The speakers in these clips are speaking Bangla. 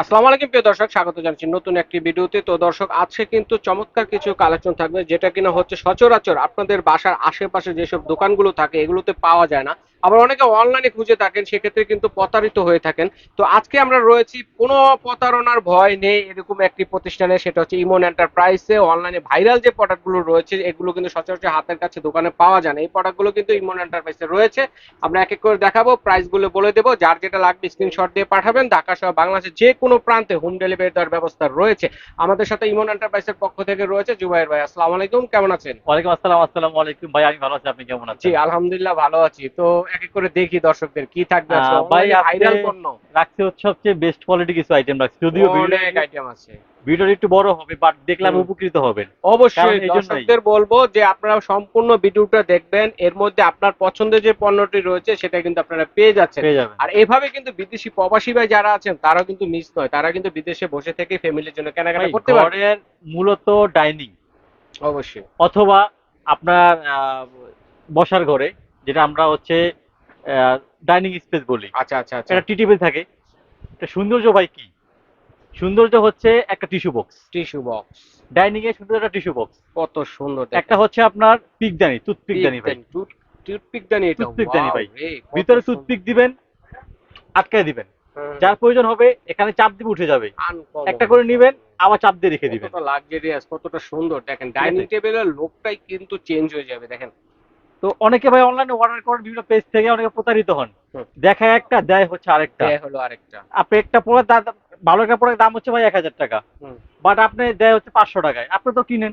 আসসালামু আলাইকুম, প্রিয় দর্শক, স্বাগত জানাচ্ছি নতুন একটি ভিডিওতে। তো দর্শক, আজকে কিন্তু চমৎকার কিছু কালেকশন থাকবে, যেটা কিনা হচ্ছে সচরাচর আপনাদের বাসার আশেপাশে যেসব দোকানগুলো থাকে, এগুলোতে পাওয়া যায় না। আবার অনেকে অনলাইনে খুঁজে থাকেন সেক্ষেত্রে কিন্তু প্রতারিত হয়ে থাকেন। তো আজকে আমরা রয়েছি কোনো প্রতারণার ভয় নেই এরকম একটি প্রতিষ্ঠানে সেটা হচ্ছে ইমন এন্টারপ্রাইজে অনলাইনে ভাইরাল যে প্রোডাক্টগুলো রয়েছে এগুলো কিন্তু সচরাচর হাতের কাছে দোকানে পাওয়া যায় না। এই প্রোডাক্টগুলো কিন্তু ইমন এন্টারপ্রাইজে রয়েছে। আমরা এক এক করে দেখাবো প্রাইসগুলো বলে দেবো যার যেটা লাগবে স্ক্রিনশট দিয়ে পাঠাবেন। ঢাকা সহ বাংলাদেশের যে কোনো প্রান্তে হোম ডেলিভারি দেওয়ার ব্যবস্থা রয়েছে। আমাদের সাথে ইমন এন্টারপ্রাইজের পক্ষ থেকে রয়েছে জুবাইর ভাই। আসসালামু আলাইকুম কেমন আছেন? ওয়ালাইকুম আসসালাম আসসালামু আলাইকুম। ভাই আমি ভালো আছি আপনি কেমন আছেন? জি আলহামদুলিল্লাহ ভালো আছি। তো এক এক করে দেখি দর্শকদের কি থাকবে ভাই, ভাইরাল পণ্য। রাখছি হচ্ছে সবচেয়ে বেস্ট কোয়ালিটি কিছু আইটেম রাখছি। যদিও অনেক আইটেম আছে। ভিডিওটা একটু বড় হবে বাট দেখলাম উপকৃত হবেন। অবশ্যই দর্শকদের বলব যে আপনারা সম্পূর্ণ ভিডিওটা দেখবেন এর মধ্যে আপনার পছন্দের যে পণ্যটি রয়েছে সেটা কিন্তু আপনারা পেয়ে যাচ্ছেন। আর এভাবে কিন্তু বিদেশি প্রবাসী ভাই যারা আছেন তারাও কিন্তু মিস নয়। তারা কিন্তু বিদেশে বসে থেকে ফ্যামিলির জন্য কেনাকাটা করতে পারেন মূলত ডাইনিং অবশ্যই। অথবা আপনার বসার ঘরে। যেটা আমরা হচ্ছে ডাইনিং স্পেস বলি। আচ্ছা আচ্ছা আচ্ছা। এটা টি টেবিল থাকে। এটা সৌন্দর্য ভাই কি? সৌন্দর্য হচ্ছে একটা tissue box tissue box dining এ সুন্দর একটা টিস্যু বক্স কত সুন্দর একটা হচ্ছে আপনার পিকদানি টুথপিকদানি ভাই। টুথপিক দানি এটা Toothpick দানি ভাই। কত ভিতরে। টুথপিক দিবেন আটকায় দিবেন। যার প্রয়োজন হবে এখানে চাপ দিয়ে উঠে যাবে। একটা করে নিবেন আবার চাপ দিয়ে রেখে দিবেন। কতটা লাক্সারিয়াস কতটা সুন্দর। দেখেন ডাইনিং টেবিলের লোকটাই কিন্তু চেঞ্জ হয়ে যাবে দেখেন। তো অনেকে ভাই অনলাইনে অর্ডার করেন বিভিন্ন পেজ থেকে অনেকে প্রতারিত হন। দেখা একটা দেয় হচ্ছে আরেকটা। দেয় হলো আরেকটা। আপনি একটা পরে ভালো একটা পরে দাম হচ্ছে ভাই এক হাজার টাকা। বাট আপনি দেয় হচ্ছে পাঁচশো টাকায়। আপনি তো কিনেন।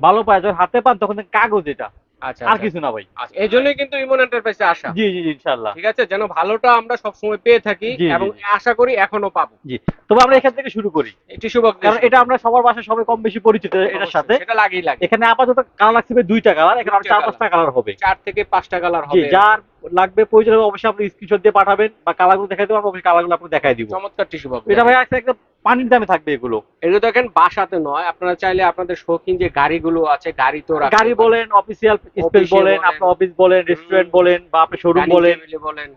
ভালো পায় যখন হাতে পান তখন কাগজ এটা। আচ্ছা আর আচ্ছা। কিছু না ভাই। আচ্ছা এই জন্যই কিন্তু ইমন এন্টারপ্রাইজে আসা। জি জি জি ইনশাল্লাহ ঠিক আছে? যেন ভালোটা আমরা সবসময় পেয়ে থাকি জি, জি, এবং আশা করি এখনও পাবো। তবে আমরা এখান থেকে শুরু করি। টিস্যু বক্স কারণ এটা আমরা সবার বাসায় সবাই কম বেশি পরিচিত এটার সাথে। এটা লাগেই লাগে। এখানে আপাতত কালার লাগছে দুইটা কালার এখানে আরও চার পাঁচটা কালার হবে। চার থেকে পাঁচটা কালার হবে। যার লাগবে প্রয়োজন হবে অবশ্যই আপনি স্ক্রিনশট দিয়ে পাঠাবেন বা কালারগুলো দেখাই দেবো আমরা অবশ্যই কালারগুলো আপনাকে দেখাই দিব। চমৎকার টিস্যু বক্স এটা ভাই একটা একদম পানির দামে থাকবে এগুলো। এটা দেখেন বাসাতে নয় আপনারা চাইলে আপনাদের শৌখিন যে গাড়িগুলো আছে গাড়ি তো গাড়ি বলেন অফিসিয়াল স্পেস বলেন। আপনার অফিস বলেন রেস্টুরেন্ট বলেন বা আপনি শোরুম বলেন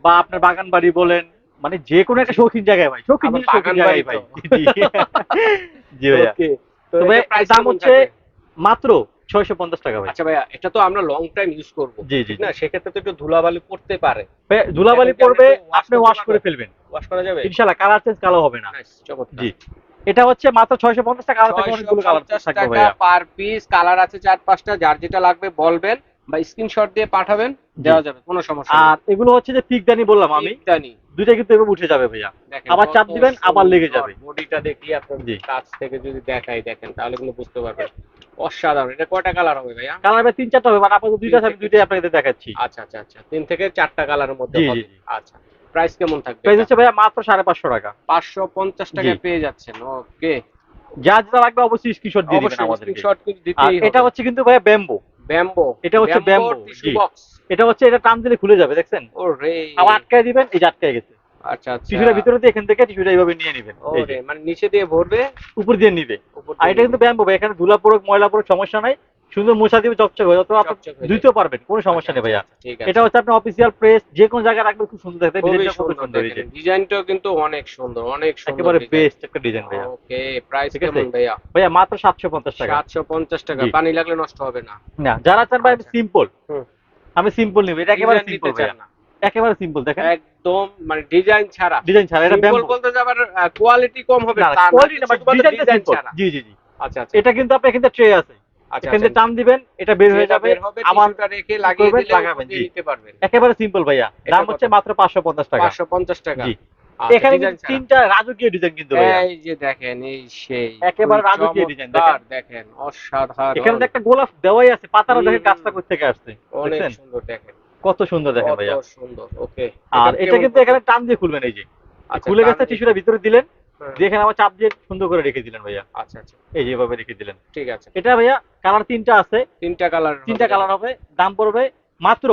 বা আপনার বাগান বাড়ি বলেন মানে যে কোনো একটা শৌখিন জায়গায় ভাই শৌখিন শৌখিন বাগান জায়গায় বাড়ি ভাই। জি। ভাইয়া তো price দাম হচ্ছে মাত্র ছয়শো পঞ্চাশ টাকা ভাই। আচ্ছা ভাইয়া এটা তো আমরা লং টাইম ইউজ করব। জি জি ঠিক না সেক্ষেত্রে তো একটু ধুলাবালি পড়তে পারে। ধুলাবালি পড়বে আপনি ওয়াশ করে ফেলবেন। ওয়াশ করা যাবে? ইনশাল্লাহ কালার চেঞ্জ কালো হবে না। জি। এটা হচ্ছে মাত্র ছয়শো পঞ্চাশ টাকা কালার থেকে অনেকগুলো কালার থাকবে ভাইয়া। পার পিস কালার আছে চার পাঁচটা যার যেটা লাগবে বলবেন বা স্ক্রিনশট দিয়ে পাঠাবেন দেওয়া যাবে কোনো সমস্যা আর এগুলো হচ্ছে যে পিক পিকদানি বললাম আমি। জানি দুইটা কিন্তু এভাবে উঠে যাবে ভাইয়া। আবার চাপ দিবেন, আবার লেগে যাবে। বডিটা দেখি আপনার কাছ থেকে যদি দেখাই দেখেন তাহলে কিন্তু বুঝতে পারবেন। অসাধারণ এটা কয়টা কালার হবে ভাইয়া? কালার তিন চারটা হবে মানে আপাতত দুইটা আমি দুইটাই আপনাকে দেখাচ্ছি। আচ্ছা আচ্ছা আচ্ছা তিন থেকে চারটা কালারের মধ্যে হবে। আচ্ছা প্রাইস কেমন থাকবে? প্রাইস হচ্ছে ভাইয়া মাত্র সাড়ে পাঁচশো টাকা। পাঁচশো পঞ্চাশ টাকায় জি। পেয়ে যাচ্ছেন ওকে। যা যেটা লাগবে অবশ্যই স্ক্রিনশট দিয়ে দিবেন আমাদের স্ক্রিনশট দিতেই এটা হচ্ছে কিন্তু ভাইয়া ব্যাম্বো ব্যাম্বো এটা হচ্ছে। বক্স এটা হচ্ছে এটা টান দিলে খুলে যাবে দেখছেন? ও রে আবার আটকায় দিবেন এই যে আটকায় গেছে। আচ্ছা আচ্ছা। টিস্যুটা ভিতরে দিয়ে এখান থেকে টিস্যুটা এইভাবে নিয়ে নেবেন এই যে। ওরে মানে নিচে দিয়ে ভরবে? উপর দিয়ে নিবে। আর এটা কিন্তু ব্যাম্বো ভাই এখানে ধুলা পড়ুক ময়লা পড়ুক সমস্যা নাই। সুন্দর মোছা দিবে চকচক হয়ে অথবা আপনি চকচক পারবেন কোনো সমস্যা নেই ভাইয়া। আচ্ছা, ঠিক আছে। এটা হচ্ছে আপনার অফিসিয়াল প্রেস যে কোনো জায়গায় রাখবেন খুব সুন্দর দেখতে। ডিজাইনটা খুব সুন্দর সুন্দর এই যে। দেখেন ডিজাইনটাও কিন্তু অনেক সুন্দর অনেক সুন্দর একেবারে বেস্ট একটা ডিজাইন ভাইয়া। ওকে প্রাইস কেমন ভাইয়া? ভাইয়া মাত্র সাতশো পঞ্চাশ টাকা। সাতশো পঞ্চাশ টাকা। পানি লাগলে নষ্ট হবে না। না যারা চান ভাই আচ্ছা। সিম্পল। আমি সিম্পল নিব। এটা একেবারে সিম্পল ভাইয়া। একেবারে সিম্পল দেখেন। একদম মানে ডিজাইন ছাড়া। ডিজাইন ছাড়া এটা ব্যাম্বো বলতে যাবার কোয়ালিটি কম হবে না কোয়ালিটি না বাট সিম্পল ছাড়া। জি জি জি। আচ্ছা আচ্ছা। এটা কিন্তু আপনি এখানে ট্রে আছে। আচ্ছা এখান আচ্ছা। টান দিবেন এটা বের হয়ে যাবে। টিস্যুটা রেখে লাগিয়ে দিলে লাগাবেন, জি। নিতে পারবেন। একেবারে সিম্পল ভাইয়া। দাম হচ্ছে মাত্র পাঁচশো পঞ্চাশ টাকা। পাঁচশো পঞ্চাশ টাকা। জি। আচ্ছা, এখানে কিন্তু তিনটা রাজকীয় ডিজাইন কিন্তু এই যে দেখেন এই সেই একেবারে রাজকীয় ডিজাইন চমৎকার, দেখেন অসাধারণ। এখানে একটা গোলাপ দেওয়াই আছে পাতারা দেখেন গাছটা হুম। থেকে আসছে অনেক সুন্দর দেখেন। কত সুন্দর দেখেন কত ভাইয়া সুন্দর ওকে আর এটা কিন্তু এখানে টান দিয়ে খুলবেন এই যে। আচ্ছা, খুলে গেছে টিস্যুটা ভিতরে দিলেন হ্যাঁ। দিয়ে এখানে আবার চাপ দিয়ে সুন্দর করে রেখে দিলেন ভাইয়া। আচ্ছা আচ্ছা। এই যে এভাবে রেখে দিলেন। ঠিক আছে। এটা ভাইয়া কালার তিনটা আছে। তিনটা কালার তিনটা কালার হবে দাম পড়বে মাত্র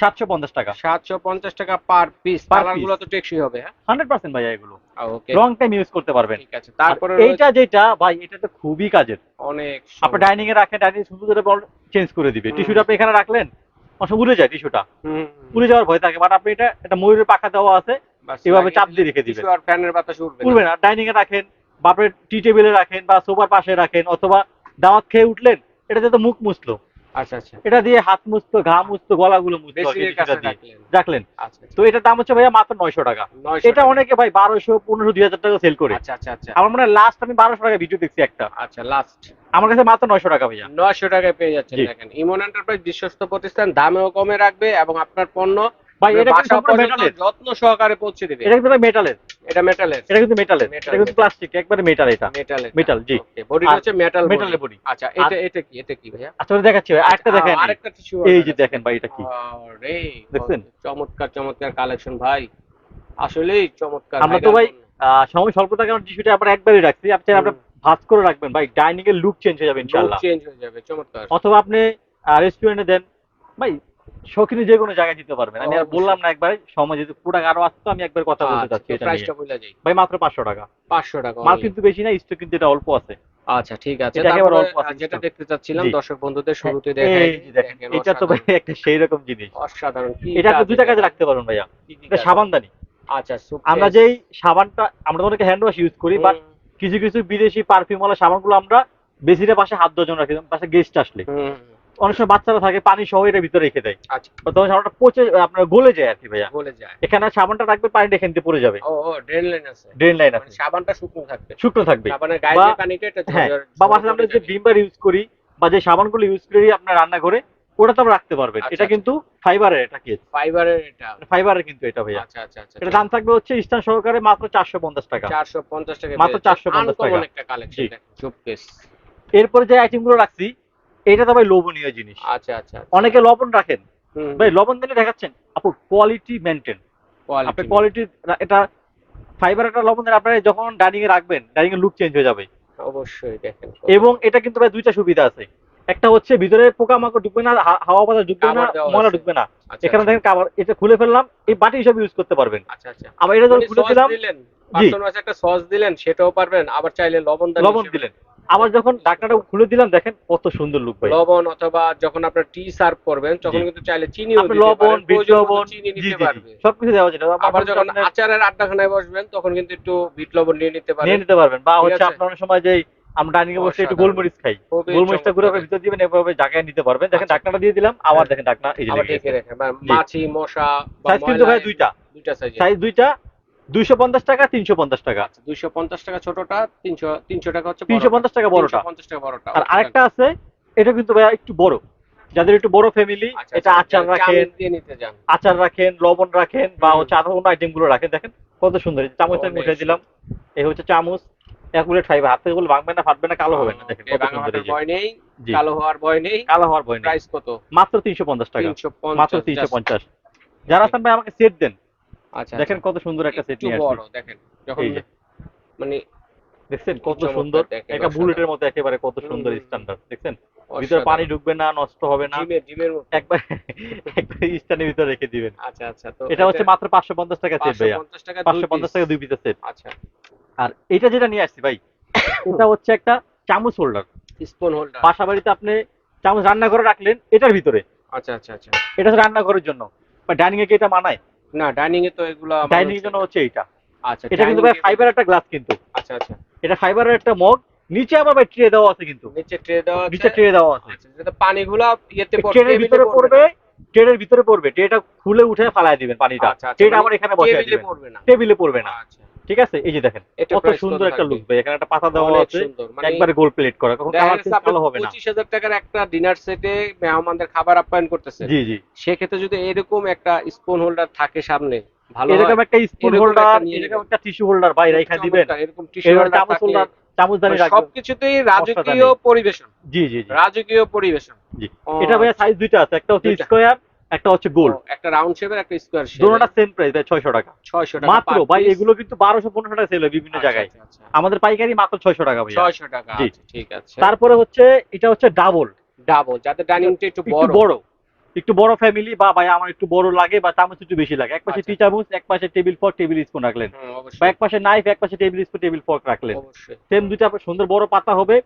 সাতশো পঞ্চাশ টাকা। সাতশো পঞ্চাশ টাকা পার পিস কালারগুলো তো টেকসই হবে হ্যাঁ? হান্ড্রেড পার্সেন্ট ভাইয়া এগুলো। লং টাইম ইউজ করতে পারবেন। ঠিক আছে তারপরে এইটা যেটা ভাই এটা তো খুবই কাজের। অনেক আপনি ডাইনিং এ রাখেন ডাইনিং সুন্দর চেঞ্জ করে দিবে। টিস্যুটা আপনি এখানে রাখলেন অনেক উড়ে যায় টিস্যুটা। উড়ে যাওয়ার ভয় থাকে বাট আপনি এটা একটা ময়ূরের পাখা দেওয়া আছে এভাবে চাপ দিয়ে রেখে দিবেন। আর ফ্যানের বাতাস উঠবে না। উঠবে না ডাইনিং এ রাখেন বা আপনি টি টেবিলে রাখেন বা সোফার পাশে রাখেন অথবা দাওয়াত খেয়ে উঠলেন এটাতে তো মুখ মুছলো। আচ্ছা আচ্ছা। এটা দিয়ে হাত মুছতো ঘা মুছতো গলাগুলো মুছতো। রাখলেন। আচ্ছা তো এটার দাম হচ্ছে ভাইয়া মাত্র নয়শো টাকা। 900 এটা অনেকে ভাই বারোশো পনেরোশো দুই হাজার টাকা সেল করে। আচ্ছা আচ্ছা আচ্ছা। আমার মনে হয় লাস্ট আমি বারোশো টাকা ভিডিও দেখছি একটা। আচ্ছা লাস্ট আমার কাছে মাত্র নয়শো টাকা ভাইয়া। নয়শো টাকায় পেয়ে যাচ্ছেন দেখেন। ইমন এন্টারপ্রাইজ বিশ্বস্ত প্রতিষ্ঠান দামেও কমে রাখবে এবং আপনার পণ্য ভাই এটা কিন্তু সম্পূর্ণ যত্ন সহকারে পৌঁছে দিবে। এটা কিন্তু মেটালের এটা মেটালের এটা কিন্তু মেটালের এটা কিন্তু প্লাস্টিক একবারে মেটাল এটা। মেটালের Metal, জি। বডি হচ্ছে মেটাল মেটালের বডি আচ্ছা এটা এটা কি? এটা কি ভাইয়া? আচ্ছা দেখাচ্ছি ভাই। আরেকটা দেখেন। আরেকটা টিস্যু এই যে দেখেন ভাই এটা কি? রে দেখছেন? চমৎকার চমৎকার কালেকশন ভাই। আসলেই চমৎকার আমরা তো ভাই আহ, সময় স্বল্পতার কারণে টিস্যুটা আমরা একবারই রাখছি। আপনি ভাঁজ করে রাখবেন ভাই। ডাইনিং এর লুক চেঞ্জ হয়ে যাবে ইনশাআল্লাহ। চেঞ্জ হয়ে যাবে চমৎকার। অথবা আপনি রেস্টুরেন্টে দেন। ভাই শৌখিনী যে কোনো জায়গায় দিতে পারবেন। আমি আর বললাম না একবার সময় যদি প্রোডাক্ট আরও আসতো আমি একবার কথা বলতে চাচ্ছি এটা প্রাইসটা বলে যাই ভাই মাত্র পাঁচশো টাকা। 500 টাকা মাল কিন্তু বেশি না স্টক কিন্তু এটা অল্প আছে। আচ্ছা ঠিক আছে। যেটা দেখতে চাচ্ছিলাম দর্শক বন্ধুদের শুরুতে দেখাই দেখেন এটা তো ভাই একটা সেই রকম জিনিস। অসাধারণ কি এটা আপনি দুইটা কাজে রাখতে পারবেন ভাইয়া। এটা? সাবানদানি। আচ্ছা আমরা যেই সাবানটা আমরা তো অনেকে হ্যান্ড ওয়াশ ইউজ করি বাট কিছু কিছু বিদেশি পারফিউম ওয়ালা সাবানগুলো আমরা বেশিটা পাশে হাত দশজন রাখি পাশে গেস্ট আসলে। অনেক সময় বাচ্চারা থাকে পানি সহ এটা ভিতরে রেখে দেয়। আচ্ছা। তখন সাবানটা পচে আপনার গলে যায় আর কি ভাইয়া। বলে যায়। এখানে সাবানটা রাখবে পানিটা এখান থেকে পড়ে যাবে। ও ড্রেন লাইন আছে। ড্রেন লাইন মানে আছে। সাবানটা শুকনো থাকবে। শুকনো থাকবে। সাবানের গায়ে যে পানিটা এটা হ্যাঁ বা বাসায় আমরা যে। ভিমবার ইউজ করি বা যে সাবানগুলো ইউজ করি আপনার রান্না করে ওটা তো আমরা রাখতে পারবেন। আচ্ছা, এটা আচ্ছা। কিন্তু ফাইবারের এটা কি? ফাইবারের এটা। ফাইবারের কিন্তু এটা ভাইয়া। আচ্ছা আচ্ছা আচ্ছা। এটা দাম থাকবে হচ্ছে স্টান সহকারে মাত্র চারশো পঞ্চাশ টাকা। 450 টাকা মাত্র 450 টাকা। একটা কালেকশন জি। দেখেন চুপকেস এরপরে যে আইটেমগুলো রাখছি এটা তো ভাই লোভনীয় জিনিস। আচ্ছা আচ্ছা অনেকে লবণ রাখেন। ভাই লবণ দিলে দেখাচ্ছেন আপু কোয়ালিটি মেনটেন আপনি কোয়ালিটি এটা ফাইবার একটা লবণ দিলে আপনারা যখন ডাইনিং এ রাখবেন ডাইনিং এর লুক চেঞ্জ হয়ে যাবে। অবশ্যই দেখেন এবং এটা কিন্তু ভাই দুইটা সুবিধা আছে। একটা হচ্ছে ভিতরে পোকামাকড় ঢুকবে না হাওয়া বাতাস ঢুকবে না ময়লা ঢুকবে না। আচ্ছা, এখানে আচ্ছা, দেখেন কাভার এটা খুলে ফেললাম এই বাটি হিসাবে ইউজ করতে পারবেন। আচ্ছা আচ্ছা। আবার এটা যখন খুলে দিলাম বাসন মাছ একটা সস দিলেন সেটাও পারবেন আবার চাইলে লবণ দানি লবণ দিলেন। আবার যখন ঢাকনাটা খুলে দিলাম দেখেন কত সুন্দর লুক ভাই। লবণ অথবা যখন আপনার টি সার্ভ করবেন তখন কিন্তু চাইলে আপনি লবণ বিট লবণ চিনি নিতে জি পারবে। সবকিছু দেওয়া যায় আবার যখন আচারের আড্ডাখানায় বসবেন তখন কিন্তু একটু বিট লবণ নিয়ে নিতে নিয়ে নিতে পারবেন। বা হচ্ছে আপনার সময় যে আমরা ডাইনিং এ বসে একটু গোলমরিচ খাই। গোলমরিচটা ঘুরে ভিতর দিবেন এভাবে জায়গায় নিতে পারবেন। দেখেন আচ্ছা। ঢাকনাটা দিয়ে দিলাম আবার হ্যাঁ। দেখেন ঢাকনা এই যে। রেখে মাছি মশা সাইজ কিন্তু ভাই দুইটা। দুইটা সাইজ সাইজ দুইটা দুইশো পঞ্চাশ টাকা তিনশো পঞ্চাশ টাকা। দুইশো পঞ্চাশ টাকা ছোটটা তিনশো তিনশো টাকা হচ্ছে তিনশো পঞ্চাশ টাকা বড়টা। পঞ্চাশ টাকা বড়টা আর আরেকটা আছে এটা কিন্তু ভাইয়া একটু বড়। যাদের একটু বড় ফ্যামিলি আচ্ছা, এটা আচ্ছা, আচার রাখেন চামচ নিতে চান আচার রাখেন লবণ রাখেন বা হচ্ছে আরও অন্য আইটেমগুলো রাখেন। দেখেন কত সুন্দর চামচটা আমি অনেক উঠে দিলাম। এই হচ্ছে চামচ অ্যাকুরেট ফাইবার হাতে গুলো ভাঙবে না ফাটবে না কালো হবে না দেখেন কত সুন্দর ভয় নেই কালো হওয়ার ভয় নেই। কালো হওয়ার ভয় নেই। প্রাইস কত? মাত্র তিনশো পঞ্চাশ টাকা। মাত্র তিনশো পঞ্চাশ যারা আছেন ভাই আমাকে সেট দেন। আচ্ছা দেখেন কত সুন্দর একটা সেট নিয়ে আসছি। দেখেন যখন মানে দেখছেন কত সুন্দর একটা বুলেটের মতো একেবারে কত সুন্দর স্ট্যান্ডার্ড দেখছেন? ভিতরে পানি ঢুকবে না নষ্ট হবে না। একবার একবার স্ট্যান্ডের ভিতরে রেখে দিবেন। আচ্ছা আচ্ছা তো এটা হচ্ছে মাত্র পাঁচশো পঞ্চাশ টাকা সেট ভাইয়া। 550 টাকা পাঁচশো পঞ্চাশ টাকা দুই পিসের সেট আচ্ছা। আর এটা যেটা নিয়ে আসছি ভাই এটা হচ্ছে একটা চামচ হোল্ডার স্পুন হোল্ডার বাসা বাড়িতে আপনি চামচ রান্না করে রাখলেন এটার ভিতরে। আচ্ছা আচ্ছা আচ্ছা। এটা হচ্ছে রান্নাঘরের জন্য। বা ডাইনিং এ কি এটা মানায়? না ডাইনিং এ তো এগুলো ডাইনিং এর জন্য হচ্ছে এটা আচ্ছা এটা কিন্তু ভাই ফাইবার একটা গ্লাস কিন্তু। আচ্ছা আচ্ছা। এটা ফাইবারের একটা মগ নিচে আবার ভাই ট্রে দেওয়া আছে কিন্তু। নিচে ট্রে দেওয়া আছে। নিচে ট্রে দেওয়া আছে। যেটা যাতে পানিগুলো ইয়েতে পড়বে ট্রেনের ভিতরে পড়বে। ট্রেনের ভিতরে পড়বে। ট্রেটা খুলে উঠে ফালাই দিবেন পানিটা। আচ্ছা আচ্ছা ট্রেটা মানে আবার এখানে বসে টেবিলে পড়বে না। টেবিলে পড়বে না। আচ্ছা। ঠিক আছে? এই যে দেখেন কত সুন্দর একটা লুক ভাই। এখানে একটা পাতা দেওয়া আছে মানে একবারে গোল প্লেট করা। কখন কালার ভালো হবে না। পঁচিশ হাজার টাকার একটা ডিনার সেটে মেহমানদের খাবার আপ্যায়ন করতেছে জি জি। সেক্ষেত্রে যদি এরকম একটা স্পুন হোল্ডার থাকে সামনে ভালো এরকম একটা স্পুন হোল্ডার এরকম একটা টিস্যু হোল্ডার ভাই রেখা দিবেন। এরকম টিস্যু হোল্ডার চামচ হোল্ডার চামচ দানি রাখবেন। সবকিছুতেই রাজকীয় পরিবেশন। জি জি জি। রাজকীয় পরিবেশন। জি। এটা ভাই সাইজ দুইটা আছে একটা হচ্ছে। স্কোয়ার একটা হচ্ছে গোল একটা রাউন্ড শেপের একটা স্কোয়ার শেপ দুটোটা সেম প্রাইস ভাই ছয়শো টাকা। 600 টাকা মাত্র ভাই এগুলো কিন্তু বারোশো পনেরোশো টাকা সেল হয় বিভিন্ন আচ্ছা, জায়গায়। আচ্ছা, আচ্ছা। আমাদের পাইকারি মাত্র ছয়শো টাকা ভাই 600 টাকা ঠিক আছে। তারপরে হচ্ছে এটা হচ্ছে ডাবল ডাবল যাতে ডাইনিংটা একটু একটু বড়। বড়। একটু বড় ফ্যামিলি বা ভাই আমার একটু বড় লাগে বা চামচ একটু বেশি লাগে। এক পাশে। টি চামচ এক পাশে টেবিল ফর্ক টেবিল স্পুন রাখলেন। বা এক পাশে নাইফ এক পাশে টেবিল স্পুন টেবিল ফর্ক রাখলেন। অবশ্যই। সেম দুইটা সুন্দর বড় পাতা হবে।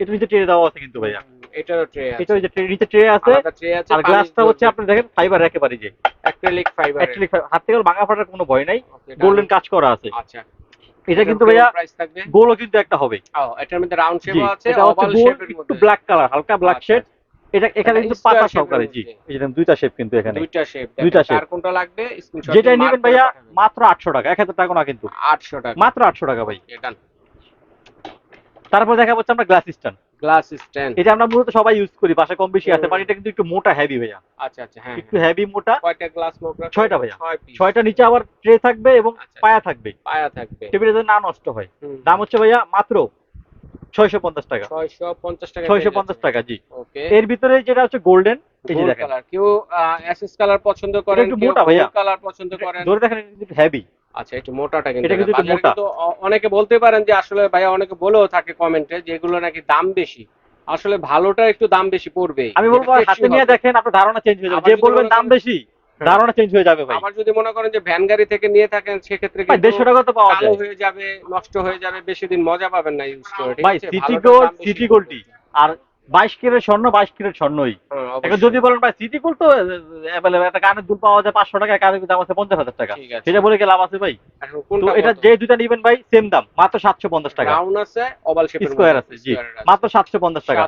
এটা নিচে টেনে দেওয়া আছে কিন্তু ভাইয়া। এটারও ট্রে আছে। এটা ওই যে নিচে ট্রে আছে ট্রে আছে আর গ্লাসটা হচ্ছে আপনি দেখেন ফাইবার একেবারে যে। অ্যাক্রিলিক ফাইবার অ্যাকচুয়ালি হাত থেকে ভাঙা ফাটার কোনো ভয় নাই গোল্ডেন কাজ করা আছে। আচ্ছা। এটা কিন্তু ভাইয়া গোলও কিন্তু একটা হবে। এটার মধ্যে রাউন্ড শেপ আছে ওভাল গোল শেপের একটু ব্ল্যাক কালার হালকা ব্ল্যাক আচ্ছা, শেড এটা এখানে কিন্তু পাতা সহকারে জি। এই দুইটা শেপ কিন্তু এখানে। দুইটা শেপ দুইটা দুইটা শেপ আর কোনটা লাগবে? স্ক্রিনশট যেটা নেবেন ভাইয়া মাত্র আটশো টাকা এক হাজার টাকা না কিন্তু 800 টাকা। মাত্র আটশো টাকা ভাই। তারপর দেখা হচ্ছে আমরা গ্লাস স্ট্যান্ড গ্লাস স্ট্যান্ড। এটা আমরা মূলত সবাই ইউজ করি বাসা কম বেশি আছে বাট এটা কিন্তু একটু মোটা হেভি ভাইয়া। আচ্ছা আচ্ছা হ্যাঁ একটু হেভি মোটা। কয়টা গ্লাস রাখবে ছয়টা ভাইয়া। ছয়টা নিচে আবার ট্রে থাকবে এবং আচ্ছা। পায়া থাকবে। পায়া থাকবে। টেবিলে যেন না নষ্ট হয়। দাম হচ্ছে ভাইয়া মাত্র ছয়শো পঞ্চাশ টাকা। 650 টাকা ছয়শো পঞ্চাশ টাকা জি। ওকে। এর ভিতরে যেটা হচ্ছে গোল্ডেন এই যে দেখেন। কালার কেউ এসএস কালার পছন্দ করেন একটু কেউ মোটা ভাইয়া। কালার পছন্দ করেন। ধরে দেখেন হেভি আচ্ছা একটু মোটাটা কিন্তু এটা কিন্তু মোটা। অনেকে বলতে পারেন যে আসলে ভাইয়া অনেকে বলেও থাকে কমেন্টে যে এগুলো নাকি দাম বেশি। আসলে ভালোটা একটু দাম বেশি পড়বে আমি বলব হাতে নিয়ে দেখেন আপনার ধারণা চেঞ্জ হয়ে যাবে। যে বলবেন দাম বেশি ধারণা চেঞ্জ হয়ে যাবে ভাই। আবার যদি মনে করেন যে ভ্যান গাড়ি থেকে নিয়ে থাকেন সেক্ষেত্রে কিন্তু দেড়শো টাকা তো পাওয়া যায়। হয়ে যাবে নষ্ট হয়ে যাবে বেশি দিন মজা পাবেন না ইউজ করে ঠিক ভাই? সিটি গোল্ড সিটি গোল্ডটি আর বাইশ কিরের স্বর্ণ বাইশ কিরের স্বর্ণই। হ্যাঁ, এখন যদি বলেন ভাই সিটি গোল্ড তো অ্যাভেলেবেল একটা কানের দুল পাওয়া যায় পাঁচশো টাকা কানের দাম আছে পঞ্চাশ হাজার টাকা। সেটা বলে লাভ আছে ভাই? তো এটা যে দুইটা নিবেন ভাই সেম দাম মাত্র সাতশো পঞ্চাশ টাকা। রাউন্ড আছে ওভাল শেপের স্কোয়ার আছে জি। মাত্র সাতশো পঞ্চাশ টাকা।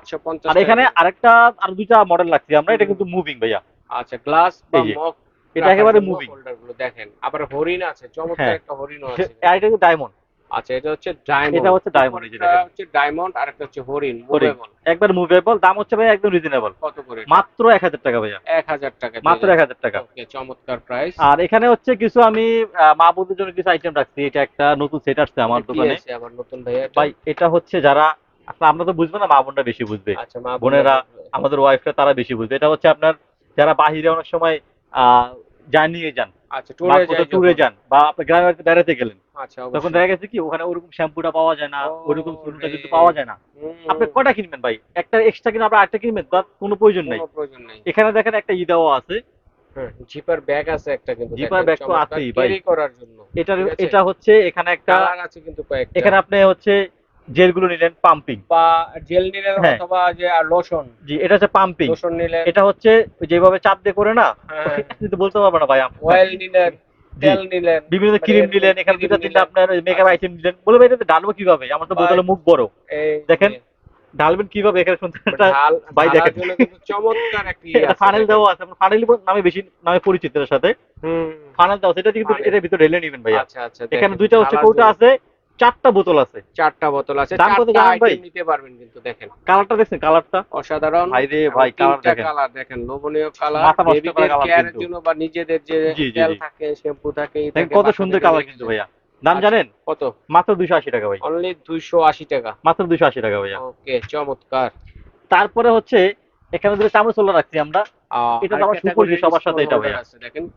আর এখানে আরেকটা আর দুইটা মডেল লাগছে। আমরা এটা কিন্তু মুভিং ভাইয়া। আচ্ছা গ্লাস বা এই মগ এটা একেবারে গুলো দেখেন। আবার হরিণ আছে চমৎকার হ্যাঁ। একটা হরিণও সে- আছে এটা কিন্তু ডায়মন্ড আচ্ছা এটা হচ্ছে ডায়মন্ড এটা হচ্ছে যে দেখেন। হচ্ছে ডায়মন্ড আর একটা হচ্ছে হরিণ movable। একবার মুভেবল দাম হচ্ছে ভাই একদম রিজনেবল কত করে মাত্র এক হাজার টাকা ভাইয়া। এক হাজার টাকা মাত্র এক হাজার টাকা। ওকে চমৎকার প্রাইস আর এখানে হচ্ছে কিছু আমি মা বোনদের জন্য কিছু আইটেম রাখছি। এটা একটা নতুন সেট আসছে আমার দোকানে। নতুন ভাইয়া? ভাই এটা হচ্ছে যারা আসলে আমরা তো বুঝব না মা বোনরা বেশি বুঝবে। আচ্ছা মা বোনেরা, আমাদের ওয়াইফরা তারা বেশি বুঝবে। এটা হচ্ছে আপনার যারা বাহিরে অনেক সময় আহ জার্নিয়ে যান আচ্ছা বা টুরে যাই ট্যুরে যান বা আপনি গ্রামে বাড়িতে বেড়াতে গেলেন। আচ্ছা তখন দেখা গেছে কি ওখানে ওরকম শ্যাম্পুটা পাওয়া যায় না ওরকম চুলটা কিন্তু পাওয়া যায় না। আপনি কটা কিনবেন ভাই? একটা এক্সট্রা কিনে আপনি আরেকটা কিনবেন তার কোনো প্রয়োজন নাই। প্রয়োজন নাই। এখানে দেখেন একটা ই দেওয়া আছে। জিপার ব্যাগ আছে একটা কিন্তু জিপার দেখেন, ব্যাগ তো আছেই ভাই। করার জন্য। এটা এটা হচ্ছে এখানে একটা আছে কিন্তু এখানে আপনি হচ্ছে জেলগুলো নিলেন পাম্পিং। বা জেল নিলেন হ্যাঁ। অথবা যে লোশন। জি এটা হচ্ছে পাম্পিং। লোশন নিলেন। এটা হচ্ছে যেভাবে চাপ দিয়ে করে না হ্যাঁ। কিন্তু বলতে পারব না ভাই অয়েল নিলেন জি। তেল নিলেন বিভিন্ন মানে ক্রিম নিলেন এখানে cream দুটা আপনার মেকআপ। আইটেম নিলেন। বলে ভাই এটা ঢালবো কীভাবে? আমার তো ভাই। বোতলে মুখ বড়। দেখেন, যে, ঢালবেন কীভাবে এখানে ভাই দেখেন। চমৎকার একটি ইয়ে ফানেল দেওয়া আছে ফানেল নামে বেশি নামে পরিচিত এর সাথে ফানেল দেওয়া আছে এটা কিন্তু এটার ভিতরে ঢেলে নেবেন ভাইয়া। আচ্ছা আচ্ছা এখানে দুইটা হচ্ছে কৌটা আছে চারটা বোতল আছে। চারটা বোতল আছে। দাম কত ভাই? নিতে পারবেন কিন্তু দেখেন। কালারটা দেখছেন কালারটা অসাধারণ। ভাই রে ভাই কালার দেখেন। কালার দেখেন লোভনীয় কালার বেবিদের কেয়ারের জন্য বা নিজেদের যে তেল থাকে শ্যাম্পু থাকে কত সুন্দর কালার কিন্তু ভাইয়া। দাম আচ্ছা। জানেন? কত? মাত্র দুইশো আশি টাকা ভাই অনলি দুইশো আশি টাকা। মাত্র দুইশো আশি টাকা ভাইয়া। ওকে চমৎকার। তারপরে হচ্ছে এখানে দুটো চামচ চলে রাখছি আমরা। এটা আমার সুপরিচিত সবার সাথে এটা ভাইয়া। আছে, দেখেন।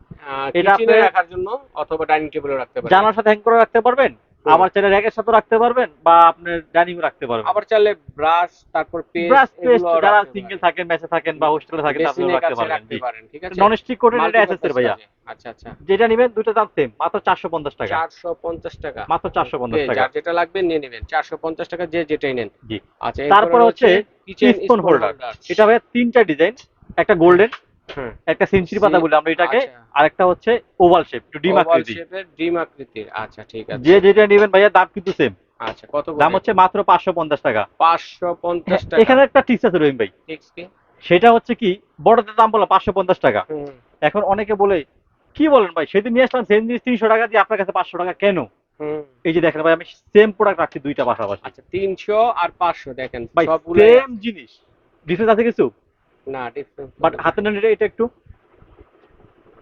এটা আপনি- রাখার জন্য অথবা ডাইনিং টেবিলে রাখতে পারেন। জানার সাথে হ্যাং করে রাখতে পারবেন। আবার চাইলে র্যাকের সাথে রাখতে পারবেন বা আপনার ডাইনিং রাখতে পারবেন। আবার চাইলে ব্রাশ তারপর ব্রাশ পেস্ট পেস্ট যারা সিঙ্গেল থাকেন ম্যাচে থাকেন বা হোস্টেলে থাকেন বেসিনের রাখতে পারবেন। ঠিক আছে? নন স্টিক কোটের এটা এসএসএর ভাইয়া। আচ্ছা আচ্ছা। যেটা নেবেন দুটো দাম সেম মাত্র চারশো পঞ্চাশ টাকা। চারশো পঞ্চাশ টাকা। মাত্র চারশো পঞ্চাশ Okay, টাকা। যার যেটা লাগবে নিয়ে নেবেন। চারশো পঞ্চাশ টাকা যে যেটাই নেন। জি। আচ্ছা তারপরে হচ্ছে কিচেন স্পুন হোল্ডার এটা ভাইয়া তিনটা ডিজাইন একটা গোল্ডেন একটা সেঞ্চুরি পাতা বলি আমরা এটাকে আচ্ছা। আর একটা হচ্ছে ওভাল শেপ একটু ডিম আকৃতি ডিম আকৃতির আচ্ছা ঠিক আছে। যে যেটা নেবেন ভাইয়া দাম কিন্তু সেম আচ্ছা কত দাম হচ্ছে মাত্র পাঁচশো পঞ্চাশ টাকা। পাঁচশো পঞ্চাশ টাকা। এখানে একটা টিক্স আছে রহিম ভাই। ঠিক কি? সেটা হচ্ছে কি বড়দের দাম বলো পাঁচশো পঞ্চাশ টাকা। এখন অনেকে বলে কি বলেন ভাই সেদিন নিয়ে আসলাম সেম জিনিস তিনশো টাকা দিয়ে আপনার কাছে পাঁচশো টাকা কেন? হুম। এই যে দেখেন ভাই আমি সেম প্রোডাক্ট রাখছি দুইটা পাশাপাশি। আচ্ছা তিনশো আর পাঁচশো দেখেন ভাই সবগুলো সেম জিনিস। ডিফারেন্স আছে কিছু? না ডিফারেন্স বাট হাতে নেন এটা এটা একটু।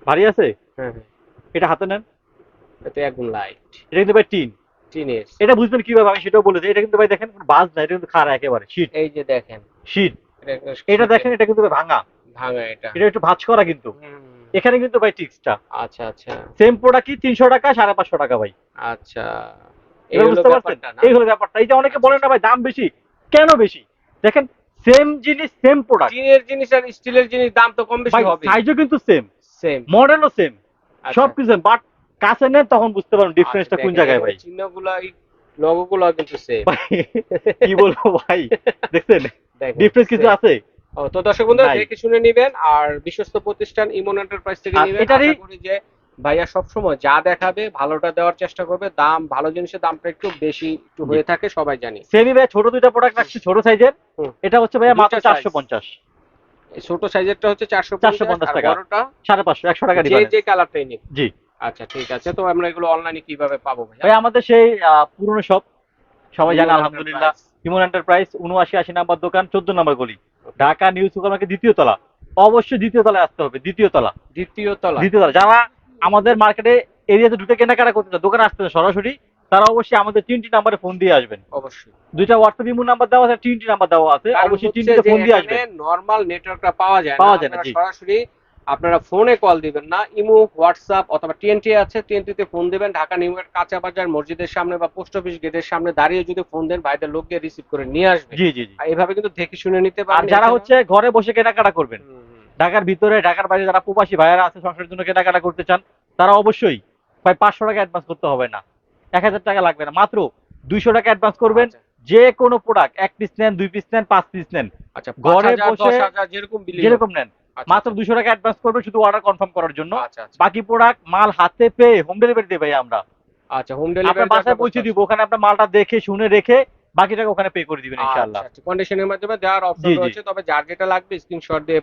ভারী আছে? হ্যাঁ হ্যাঁ। এটা হাতে নেন। এটা একদম লাইট এটা কিন্তু ভাই টিন। টিনের। এটা বুঝবেন কীভাবে আমি সেটাও বলেছি এটা কিন্তু ভাই দেখেন বাজ না এটা কিন্তু খাড়া একেবারে এই যে দেখেন। এটা দেখেন এটা কিন্তু ভাঙা। ভাঙা এটা। এটা একটু ভাঁজ করা কিন্তু। এখানে কিন্তু ভাই টিক্সটা। আচ্ছা আচ্ছা। সেম প্রোডাক্ট কি? তিনশো টাকা সাড়ে পাঁচশো টাকা ভাই। আচ্ছা। এই হলো ব্যাপারটা এই হলো ব্যাপারটা। এই যে অনেকে বলেন না ভাই দাম বেশি। কেন বেশি? দেখেন সেম জিনিস সেম প্রোডাক্ট টিনের জিনিস আর স্টিলের জিনিস দাম তো কম বেশি হবে সাইজও কিন্তু সেম সেম মডেলও সেম সব কিছু বাট কাছে নেন তখন বুঝতে পারবেন ডিফারেন্সটা কোন জায়গায় ভাই। চিহ্নগুলো গুলো কিন্তু সেম কি বলব ভাই? দেখছেন? ডিফারেন্স কিছু আছে? তো দর্শক বন্ধুরা। দেখে শুনে নিবেন আর বিশ্বস্ত প্রতিষ্ঠান ইমন এন্টারপ্রাইজ থেকে নিবেন। এটারই- আশা করি যে ভাইয়া সবসময় যা দেখাবে ভালোটা দেওয়ার চেষ্টা করবে দাম ভালো জিনিসের দামটা একটু বেশি একটু হয়ে থাকে সবাই জানি। সেমি ভাই ছোট দুইটা প্রোডাক্ট রাখছি ছোট সাইজের এটা হচ্ছে ভাইয়া মাত্র দুইটা size। চারশো পঞ্চাশ। এই ছোট সাইজেরটা হচ্ছে চারশো 450 টাকা। বড়টা সাড়ে পাঁচশো একশো টাকা যে difference। যে কালারটাই নিন জি। আচ্ছা ঠিক আছে তো আমরা এগুলো অনলাইনে কীভাবে পাবো ভাইয়া? ভাই আমাদের সেই পুরনো শপ সবাই জানে আলহামদুলিল্লাহ। ইমন এন্টারপ্রাইজ উনআশি আশি নাম্বার দোকান চোদ্দ নম্বর গলি। ঢাকা নিউ সুপার মার্কেট দ্বিতীয় তলা। অবশ্যই দ্বিতীয় তলায় আসতে হবে দ্বিতীয় তলা। দ্বিতীয় তলা। দ্বিতীয় তলা। যারা আমাদের মার্কেটে এরিয়াতে ঢুকে কেনাকাটা করতে দোকানে আসতে সরাসরি তারা অবশ্যই আমাদের তিনটি নাম্বারে ফোন দিয়ে আসবেন। অবশ্যই। দুইটা হোয়াটসঅ্যাপ ইমো নাম্বার দেওয়া আছে তিনটি নাম্বার দেওয়া আছে অবশ্যই তিনটিতে ফোন দিয়ে আসবেন। নর্মাল নেটওয়ার্কটা পাওয়া যায় পাওয়া যায় না। সরাসরি আপনারা ফোনে কল দিবেন না ইমো হোয়াটসঅ্যাপ অথবা টিএনটি আছে টিএনটি তে ফোন দিবেন ঢাকা নিউ ইয়র্ক কাঁচা বাজার মসজিদের সামনে বা পোস্ট অফিস গেটের সামনে দাঁড়িয়ে যদি ফোন দেন ভাইদের লোককে রিসিভ করে নিয়ে আসবে জি জি এভাবে কিন্তু দেখে শুনে নিতে আর পারেন যারা হচ্ছে ঘরে বসে কেনাকাটা করবেন। ঢাকার ভিতরে ঢাকার বাইরে যারা প্রবাসী ভাইয়ারা আছে সংসারের জন্য কেনাকাটা করতে চান তারা অবশ্যই প্রায় পাঁচশো টাকা অ্যাডভান্স করতে হবে না। এক হাজার টাকা লাগবে না। মাত্র দুইশো টাকা অ্যাডভান্স করবেন। আচ্ছা, যে কোনো প্রোডাক্ট এক পিস নেন দুই পিস নেন পাঁচ পিস নেন। আচ্ছা ঘরে বসে বসে 10000 যেরকম নেন। মাত্র দুশো টাকা অ্যাডভান্স করবেন শুধু অর্ডার কনফার্ম করার জন্য। আচ্ছা আচ্ছা। বাকি প্রোডাক্ট মাল হাতে পেয়ে হোম ডেলিভারি দেবে আমরা। আচ্ছা হোম আপনার ডেলিভারি বাসায় পৌঁছে দিব ওখানে আপনার মালটা দেখে শুনে রেখে বাকি টাকা ওখানে পে করে দিবেন ইনশাআল্লাহ। আচ্ছা। কন্ডিশনের মাধ্যমে দেওয়ার অপশন। রয়েছে তবে যার যেটা লাগবে স্ক্রিনশট দিয়ে